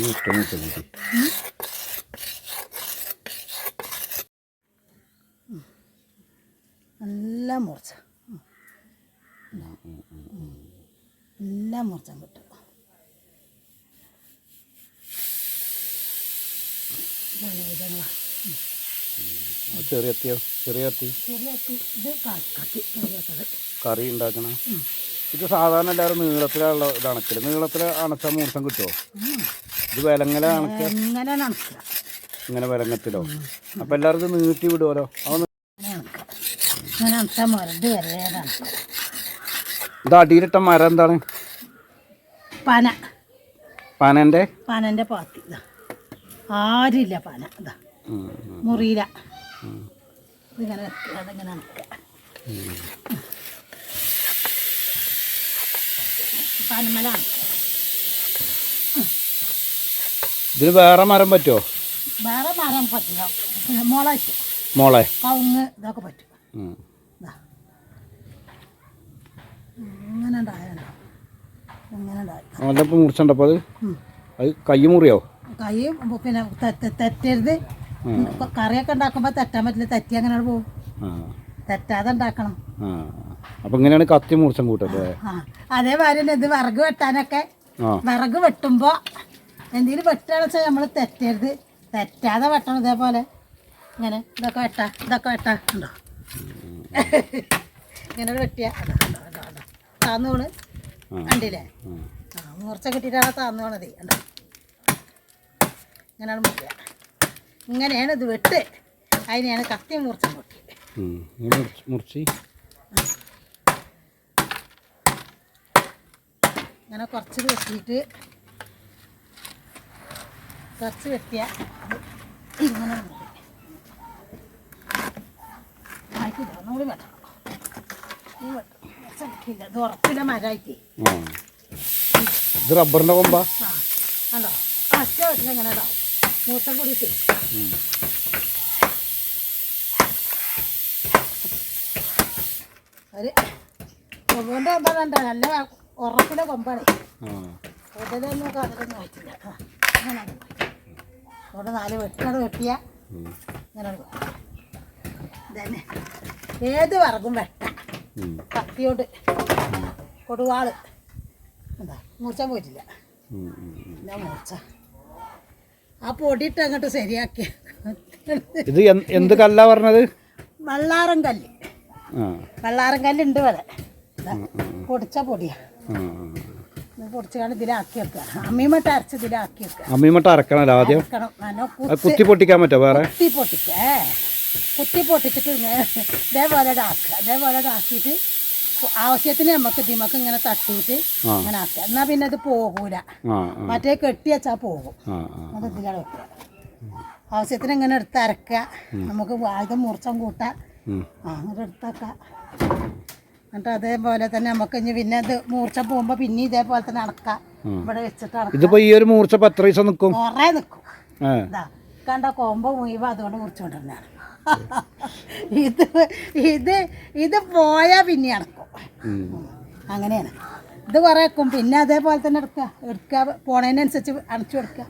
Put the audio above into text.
മുട്ട മുട്ട നല്ല മുറിച്ച. നല്ല മൂർച്ച കിട്ടും. ചെറിയ എത്തിയോ ചെറിയ കറി ഉണ്ടാക്കണ? ഇത് സാധാരണ എല്ലാവരും നീളത്തിലുള്ള ഇത് അണക്കൽ. നീളത്തിൽ അണച്ചാൽ മൂർച്ചം കിട്ടുമോ ഇത് വിലങ്ങല ഇങ്ങനെ വിലങ്ങത്തിലോ? അപ്പം എല്ലാവർക്കും നീട്ടി വിടുമല്ലോ ഇങ്ങനെ വരെ നനക്കുക ഇത് അടിയിലിട്ട മരം എന്താണ്? പന. പനന്റെ? പനന്റെ പാത്തി. ഇതാ. ആരില്ല പന. ഇതാ. മുറിയില. ഇതിങ്ങനെ അതിങ്ങനെ പനമലാണ്. ഇതിന് വേറെ മരം പറ്റുമോ വേറെ മരം പറ്റില്ല. മുള മോളെ. കവുങ്ങ് ഇതൊക്കെ പറ്റും. ഇങ്ങനെ ഉണ്ടായതുണ്ടോ ഇങ്ങനെ ഉണ്ടായി. നല്ല മൂർച്ചുണ്ടപ്പോൾ അത്? അത് കൈ മുറിയോ? കൈ പിന്നെ തെറ്റ- തെറ്റരുത്. ഇപ്പൊ കറിയൊക്കെ ഉണ്ടാക്കുമ്പോൾ തെറ്റാൻ പറ്റില്ല. തെറ്റി അങ്ങനെ പോകും. തെറ്റാതെ ഉണ്ടാക്കണം. അപ്പം ഇങ്ങനെയാണ് കത്തി മുറിച്ചം കൂട്ടല്ലേ അതേമാതിരി ഇത് വിറക് വെട്ടാനൊക്കെ വിറക് വെട്ടുമ്പോൾ എന്തെങ്കിലും വെട്ടുകയാണെന്ന് വെച്ചാൽ നമ്മൾ തെറ്റരുത്. തെറ്റാതെ വെട്ടണം ഇതേപോലെ. ഇങ്ങനെ ഇതൊക്കെ വെട്ട ഇതൊക്കെ വെട്ടാ. ഉണ്ടോ? ഇങ്ങനെ വെട്ടിയ. താന്നോണ്. കണ്ടില്ലേ. ആ. മൂർച്ച കിട്ടിയിട്ടാണ് താന്നോണത്. ഉണ്ടോ ഇങ്ങനെയാണ് മുറിക്കുക ഇങ്ങനെയാണ് ഇത് വെട്ട്. അതിനെയാണ് കത്തി മൂർച്ച പൊട്ടി. മുറിച്ച്. ഇങ്ങനെ കുറച്ച് വെട്ടിയിട്ട് കുറച്ച് വെട്ടിയ. ഇങ്ങനെ. ആയിട്ടില്ല ഒന്നുകൂടി വെട്ടണം. ഈ വെട്ടം. കുറച്ച് വെട്ടിയില്ല. ഇത് ഉറപ്പില്ല മരമായിട്ട് ആ. ഇത് റബ്ബറിന്റെ കൊമ്പാ? ആ. കണ്ടോ? അച്ഛ വെട്ടിൽ ഇങ്ങനെ ഇടാവും മൂത്തം കൂടിയിട്ട്. ഉം. ഒരു കൊമ്പുകൊണ്ട് കൊമ്പാണ് നല്ല ഉറപ്പിലെ കൊമ്പാണ്. അതിലൊന്നും കതിരൊന്നും ആയിട്ടില്ല. അവിടെ നാല് വെട്ടിനോട് വെട്ടിയ. അങ്ങനെ ഇതന്നെ. ഏത് വറകും വെട്ട. കത്തിയോട്. കൊടുവാൾ. എന്താ? മൂർച്ച പോയിട്ടില്ല. ഉം. മൂർച്ച. ആ പൊടിയിട്ട് അങ്ങോട്ട് ശരിയാക്കി. ഇത് എന്ത് കല്ലാ പറഞ്ഞത്? വെള്ളാറം കല്ല്. ആ. കല്ല് ഉണ്ട് വരെ പൊടിച്ച പൊടിയാ. പൊടിച്ചാണ് ഇതിലാക്കി വെക്കുക. അമ്മീമട്ട് അരച്ച് ഇതിലാക്കി വെക്കുക. അമ്മീമട്ട് അരക്കണല്ലോ ആദ്യം? കുത്തി പൊട്ടിക്കാൻ പറ്റോ വേറെ? കുത്തി പൊട്ടിക്കേ കുത്തി പൊട്ടിച്ചിട്ട് ഇതേപോലെ ഇതാക്കുക. ഇതേപോലെ ഇതാക്കിയിട്ട് ആവശ്യത്തിന് നമുക്ക് ഇതിമക്ക് ഇങ്ങനെ തട്ടിയിട്ട്. അങ്ങനെ ആക്കുക. എന്നാ പിന്നെ അത് പോകൂല. മറ്റേ കെട്ടി വെച്ചാൽ പോകും. ആ ആ അത് ഇതിലാണ് വെക്കുക. ആവശ്യത്തിന് ഇങ്ങനെ എടുത്ത് അരക്കുക. നമുക്ക് ആദ്യം മുറിച്ചം കൂട്ടാം. അങ്ങനെ എടുത്തേക്കാം എന്നിട്ട് അതേപോലെ തന്നെ നമുക്ക് ഇനി പിന്നെ അത് മൂർച്ച പോകുമ്പോൾ പിന്നെ ഇതേപോലെ തന്നെ അടക്കാം ഇവിടെ വെച്ചിട്ട് അടക്കാം ഇതിപ്പോ ഈ ഒരു മൂർച്ച എത്ര ദിവസം നിൽക്കും കുറേ നിൽക്കും ഇതാ കണ്ട കൊമ്പ് മുഴുവൻ അതുകൊണ്ട് മുറിച്ചുകൊണ്ടിരുന്നാണ് ഇത് ഇത് ഇത് പോയാ പിന്നെ അടക്കും അങ്ങനെയാണ്. ഇത് കുറേ വെക്കും. പിന്നെ അതേപോലെ തന്നെ എടുക്കുക എടുക്കുക പോണതിനനുസരിച്ച് അടച്ചു കൊടുക്കുക